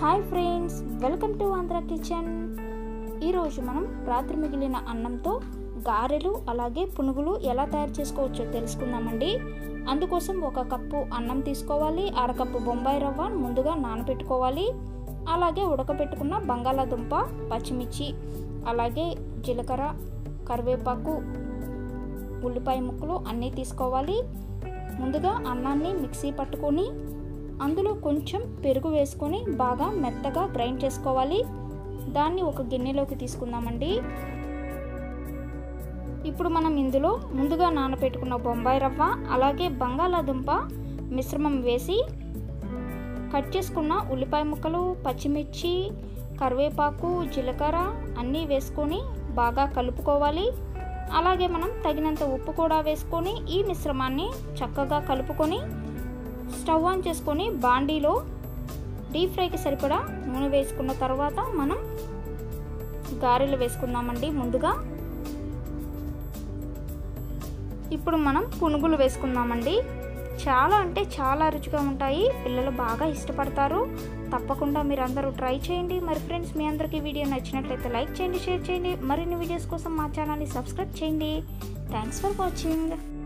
Hi friends welcome to Andhra kitchen. ఈరోజు మనం రాత్రి మిగిలిన అన్నంతో గారెలు అలాగే పునుగులు ఎలా తయారు చేసుకోవచ్చో తెలుసుకుందామండి. అందుకోసం ఒక కప్పు అన్నం తీసుకోవాలి అరకప్పు బొంబాయి రవ్వ ముందుగా నానబెట్టుకోవాలి అలాగే ఉడకబెట్టుకున్న బంగాళాదుంప పచ్చిమిర్చి అలాగే జీలకర్ర కరివేపాకు ఉల్లిపాయ ముక్కలు అన్నీ తీసుకోవాలి. ముందుగా అన్నాన్ని మిక్సీ పట్టుకొని అందులో కొంచెం పెరుగు వేసుకొని బాగా మెత్తగా గ్రైండ్ చేసుకోవాలి. దాన్ని ఒక గిన్నెలోకి తీసుకుందామండి. ఇప్పుడు మనం ఇందులో ముందుగా నానబెట్టుకున్న బొంబాయి రవ్వ అలాగే బంగాళాదుంప మిశ్రమం వేసి కట్ చేసుకున్న ఉల్లిపాయ ముక్కలు పచ్చిమిర్చి కరివేపాకు జీలకర్ర అన్నీ వేసుకొని బాగా కలుపుకోవాలి. అలాగే మనం తగినంత ఉప్పు కూడా వేసుకొని ఈ మిశ్రమాన్ని చక్కగా కలుపుకొని స్టవ్ ఆన్ చేసుకొని బాండీలో డీప్ ఫ్రైకి సరిపడా నూనె వేసుకున్న తర్వాత మనం గారెలు వేసుకుందామండి ముందుగా. ఇప్పుడు మనం పునుగులు వేసుకుందామండి. చాలా అంటే చాలా రుచిగా ఉంటాయి. పిల్లలు బాగా ఇష్టపడతారు. తప్పకుండా మీరు అందరూ ట్రై చేయండి. మరి ఫ్రెండ్స్ మీ అందరికీ వీడియో నచ్చినట్లయితే లైక్ చేయండి షేర్ చేయండి. మరిన్ని వీడియోస్ కోసం మా ఛానల్ని సబ్స్క్రైబ్ చేయండి. Thanks for watching.